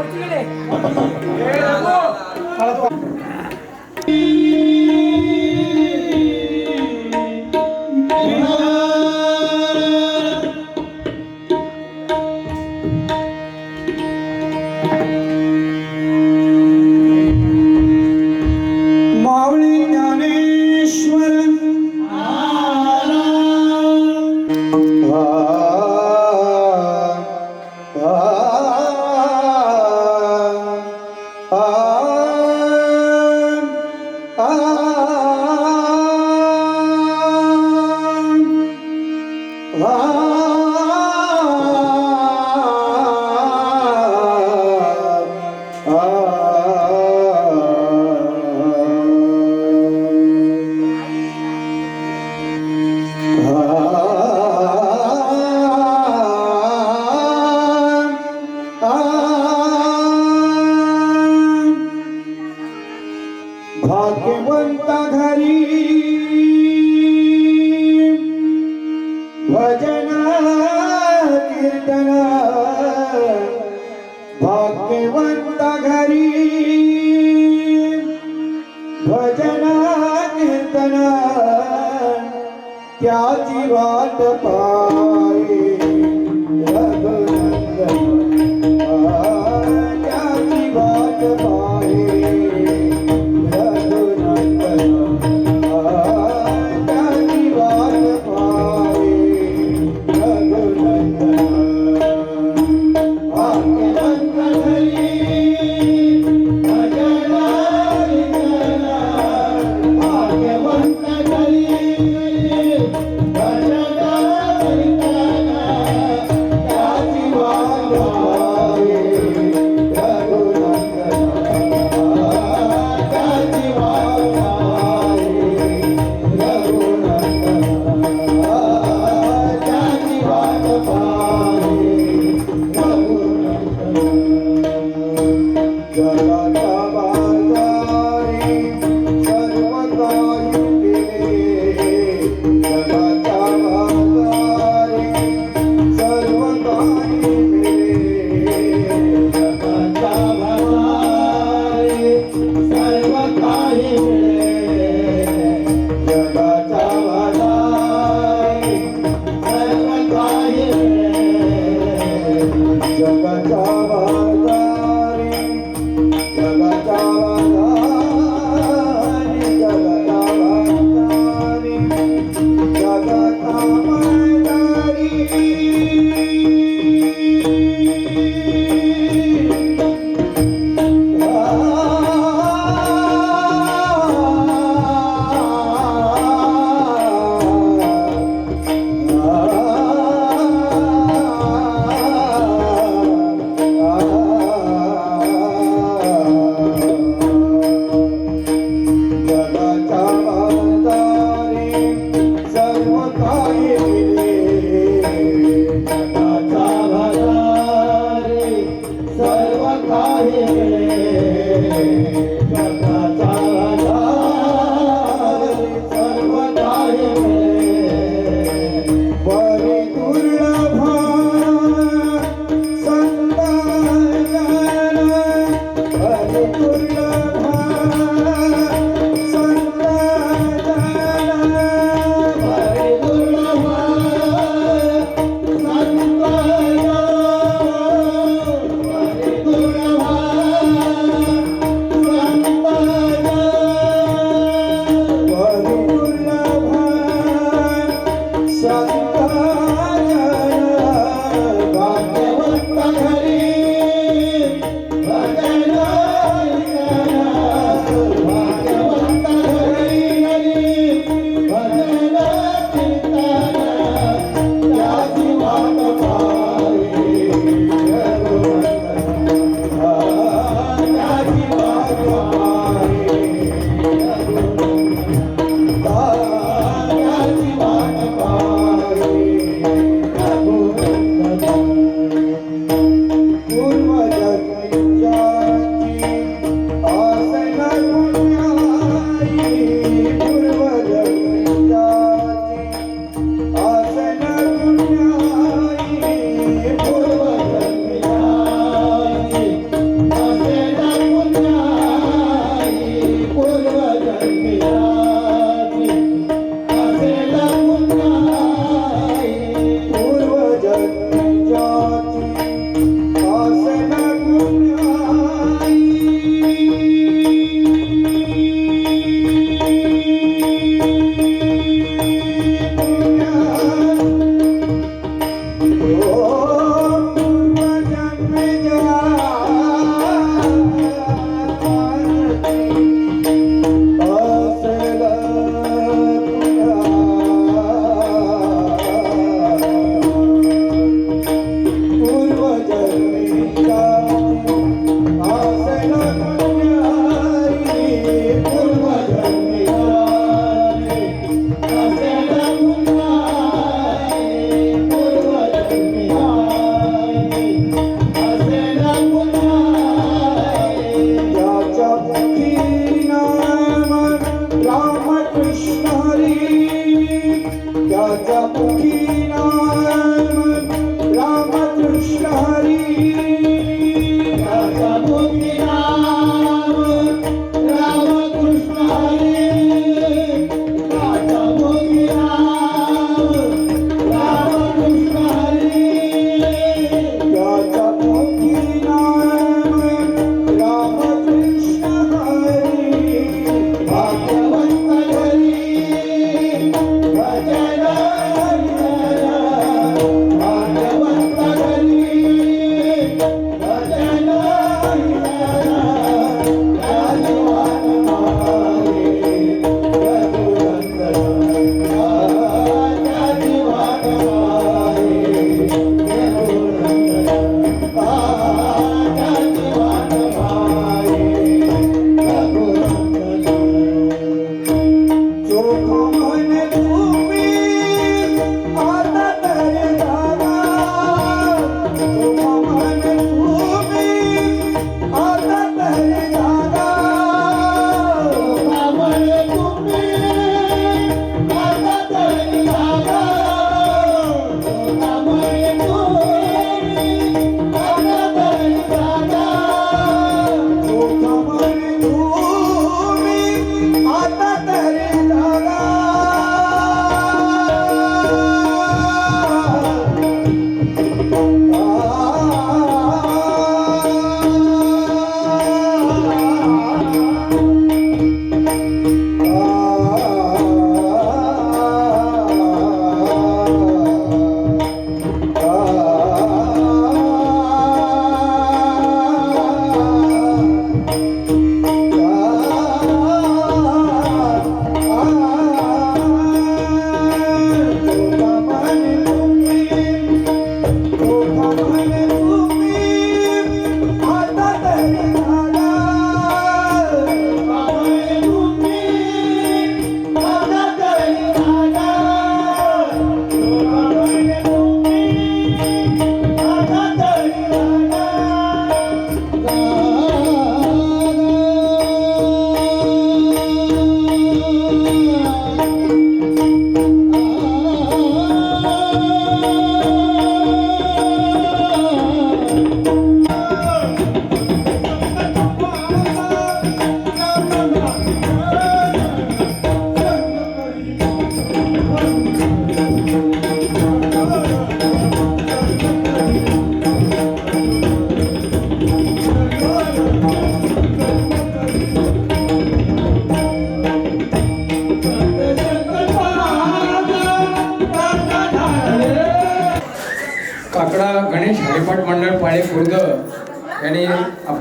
ഒറ്റകളെ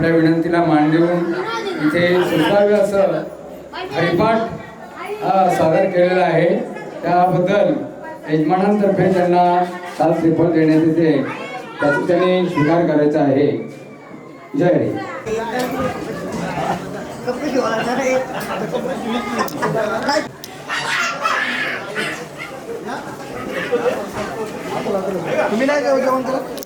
आपल्या विनंतीला मान देऊन इथे सुचावे असं हरिपाठ हा सादर केलेला आहे. त्याबद्दल यजमानांतर्फे त्यांना सात श्रीफळ देण्यात येते. त्याचा त्यांनी स्वीकार करायचा आहे. जय हरी. तुम्ही नाही जेवण केलं?